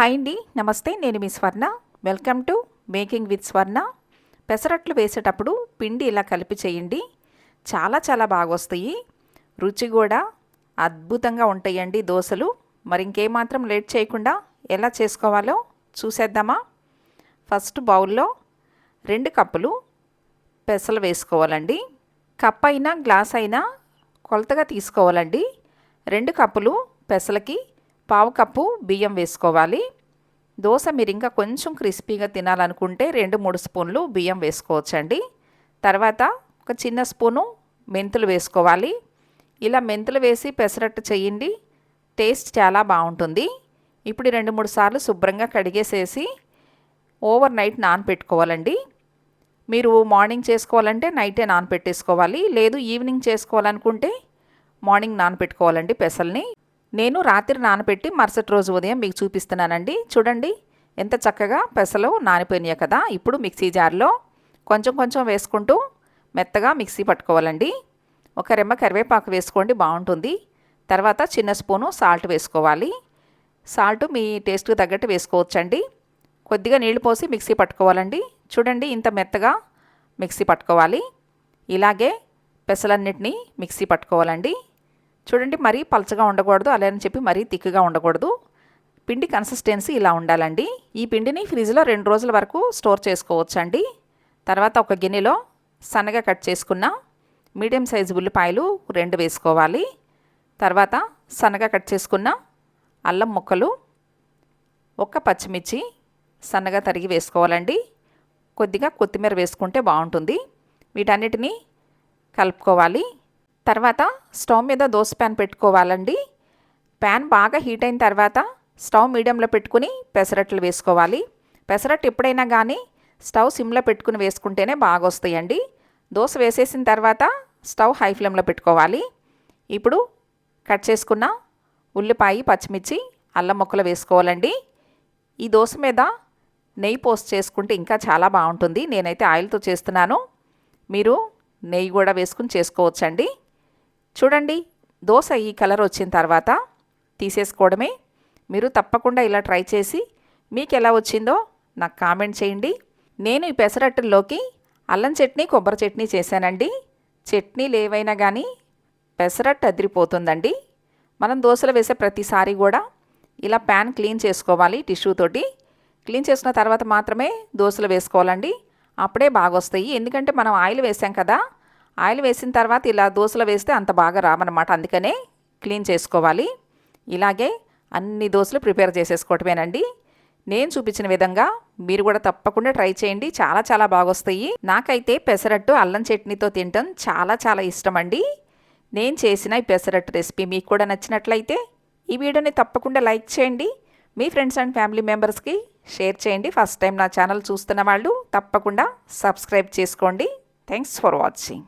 Hi అండి. నమస్తే నేను మీ Swarna. Welcome to making with Swarna. పెసరట్లు వేసేటప్పుడు పిండి ఇలా కలిపి చేయండి. చాలా చాలా బాగా వస్తాయి రుచి కూడా అద్భుతంగా ఉంటాయండి దోశలు. మరి ఇంకేమాత్రం లేట్ చేయకుండా ఎలా చేసుకోవాలో చూసేద్దామా? ఫస్ట్ బౌల్లో రెండు కప్పులు పెసలు వేసుకోవాలండి. కప్ అయినా గ్లాస్ అయినా కొలతగా తీసుకోవాలండి. రెండు కప్పులు పెసలకి పావు కప్పు బియ్యం వేసుకోవాలి. దోశ మీరు ఇంకా కొంచెం క్రిస్పీగా తినాలనుకుంటే రెండు మూడు స్పూన్లు బియ్యం వేసుకోవచ్చండి. తర్వాత ఒక చిన్న స్పూను మెంతులు వేసుకోవాలి. ఇలా మెంతులు వేసి పెసరట్టు చేయండి. టేస్ట్ చాలా బాగుంటుంది. ఇప్పుడు రెండు మూడు సార్లు శుభ్రంగా కడిగేసేసి ఓవర్ నైట్ నానపెట్టుకోవాలండి. మీరు మార్నింగ్ చేసుకోవాలంటే నైటే నానపెట్టేసుకోవాలి. లేదు ఈవినింగ్ చేసుకోవాలనుకుంటే మార్నింగ్ నానపెట్టుకోవాలండి పెసల్ని. నేను రాత్రి నానబెట్టి మరుసటి రోజు ఉదయం మీకు చూపిస్తున్నానండి. చూడండి ఎంత చక్కగా పెసలు నానిపోయినాయి కదా. ఇప్పుడు మిక్సీ జార్లో కొంచెం కొంచెం వేసుకుంటూ మెత్తగా మిక్సీ పట్టుకోవాలండి. ఒక రెమ్మ కరివేపాకు వేసుకోండి బాగుంటుంది. తర్వాత చిన్న స్పూను సాల్ట్ వేసుకోవాలి. సాల్ట్ మీ టేస్ట్కి తగ్గట్టు వేసుకోవచ్చండి. కొద్దిగా నీళ్ళు పోసి మిక్సీ పట్టుకోవాలండి. చూడండి ఇంత మెత్తగా మిక్సీ పట్టుకోవాలి. ఇలాగే పెసలన్నిటినీ మిక్సీ పట్టుకోవాలండి. చూడండి మరీ పలచగా ఉండకూడదు అలా అని చెప్పి మరీ తిక్కుగా ఉండకూడదు. పిండి కన్సిస్టెన్సీ ఇలా ఉండాలండి. ఈ పిండిని ఫ్రిడ్జ్లో రెండు రోజుల వరకు స్టోర్ చేసుకోవచ్చండి. తర్వాత ఒక గిన్నెలో సన్నగా కట్ చేసుకున్న మీడియం సైజు ఉల్లిపాయలు రెండు వేసుకోవాలి. తర్వాత సన్నగా కట్ చేసుకున్న అల్లం ముక్కలు ఒక్క పచ్చిమిర్చి సన్నగా తరిగి వేసుకోవాలండి. కొద్దిగా కొత్తిమీర వేసుకుంటే బాగుంటుంది. వీటన్నిటిని కలుపుకోవాలి. తర్వాత స్టవ్ మీద దోశ ప్యాన్ పెట్టుకోవాలండి. ప్యాన్ బాగా హీట్ అయిన తర్వాత స్టవ్ మీడియంలో పెట్టుకుని పెసరట్లు వేసుకోవాలి. పెసరట్టు ఎప్పుడైనా కానీ స్టవ్ సిమ్లో పెట్టుకుని వేసుకుంటేనే బాగా వస్తాయండి దోశ వేసేసిన తర్వాత స్టవ్ హై ఫ్లేమ్లో పెట్టుకోవాలి. ఇప్పుడు కట్ చేసుకున్న ఉల్లిపాయ పచ్చిమిర్చి అల్లం ముక్కలు వేసుకోవాలండి. ఈ దోశ మీద నెయ్యి పోస్ట్ చేసుకుంటే ఇంకా చాలా బాగుంటుంది. నేనైతే ఆయిల్తో చేస్తున్నాను. మీరు నెయ్యి కూడా వేసుకుని చేసుకోవచ్చండి. చూడండి దోశ ఈ కలర్ వచ్చిన తర్వాత తీసేసుకోవడమే. మీరు తప్పకుండా ఇలా ట్రై చేసి మీకు ఎలా వచ్చిందో నాకు కామెంట్ చేయండి. నేను ఈ పెసరట్టుల్లోకి అల్లం చట్నీ కొబ్బరి చట్నీ చేశానండి. చట్నీలు ఏవైనా కానీ పెసరట్టు అదిరిపోతుందండి. మనం దోశలు వేసే ప్రతిసారి కూడా ఇలా ప్యాన్ క్లీన్ చేసుకోవాలి టిష్యూ తోటి. క్లీన్ చేసిన తర్వాత మాత్రమే దోశలు వేసుకోవాలండి. అప్పుడే బాగా వస్తాయి ఎందుకంటే మనం ఆయిల్ వేసాం కదా ఆయిల్ వేసిన తర్వాత ఇలా దోశలు వేస్తే అంత బాగా రామన్నమాట అందుకనే క్లీన్ చేసుకోవాలి. ఇలాగే అన్ని దోశలు ప్రిపేర్ చేసేసుకోవటమేనండి. నేను చూపించిన విధంగా మీరు కూడా తప్పకుండా ట్రై చేయండి. చాలా చాలా బాగొస్తాయి. నాకైతే పెసరట్టు అల్లం చట్నీతో తినటం చాలా చాలా ఇష్టం అండి నేను చేసిన ఈ పెసరట్టు రెసిపీ మీకు కూడా నచ్చినట్లయితే ఈ వీడియోని తప్పకుండా లైక్ చేయండి. మీ ఫ్రెండ్స్ అండ్ ఫ్యామిలీ మెంబర్స్కి షేర్ చేయండి. ఫస్ట్ టైం నా ఛానల్ చూస్తున్న వాళ్ళు తప్పకుండా సబ్స్క్రైబ్ చేసుకోండి. Thanks for watching.